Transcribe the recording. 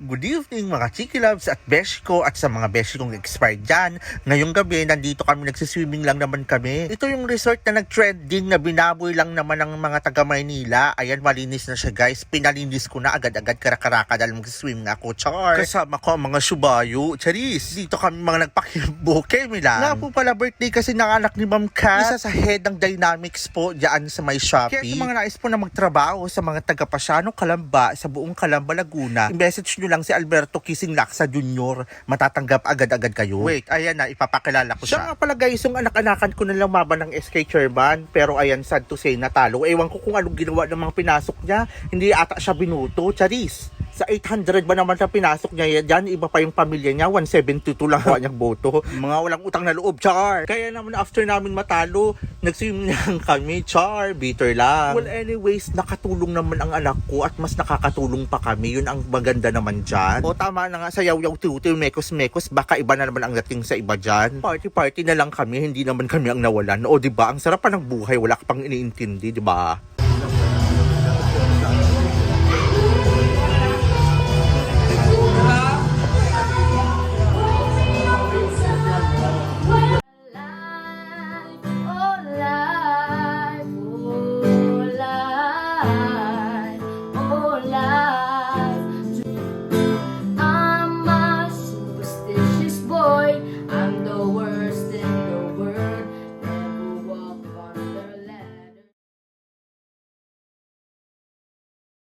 Good evening mga Chiki Loves at Besh ko at sa mga Besh kong expired dyan. Ngayong gabi, nandito kami nagsiswimming lang naman kami. Ito yung resort na nag-trending na binaboy lang naman ng mga taga Maynila. Ayan, malinis na siya guys. Pinalinis ko na agad-agad karakaraka dahil mag-swim na ako. Char! Kasama ko ang mga subayo. Charis! Dito kami mga nagpakibuke, Milan. Nga po pala birthday kasi ng anak ni Ma'am Kat. Isa sa head ng Dynamics po dyan sa may Shopee. Kaya sa mga nais po na magtrabaho sa mga taga Pasyano, Kalamba, sa buong Kalamba, Laguna, i-message nyo lang si Alberto Kising Laksa Jr. Matatanggap agad-agad kayo. Wait, ayan na, ipapakilala ko siya. Siya nga pala guys, yung anak-anakan ko na lang maban ng SK Chairman. Pero ayan, sad to say, natalo. Ewan ko kung anong ginawa ng mga pinasok niya. Hindi ata siya binuto. Charis. Sa 800 ba naman na pinasok niya yan? Iba pa yung pamilya niya. 172 lang kuha niyang boto. Mga walang utang na loob, char. Kaya naman after namin matalo, nag-swim lang kami, char. Bitter lang. Well, anyways, nakatulong naman ang anak ko at mas nakakatulong pa kami. Yun ang maganda naman dyan. O tama na nga, sayaw-yaw tutu, mekos-mekos. Baka iba na naman ang dating sa iba dyan. Party-party na lang kami, hindi naman kami ang nawalan. O, ba? Ang sarap pa ng buhay, wala ka pang iniintindi, di ba?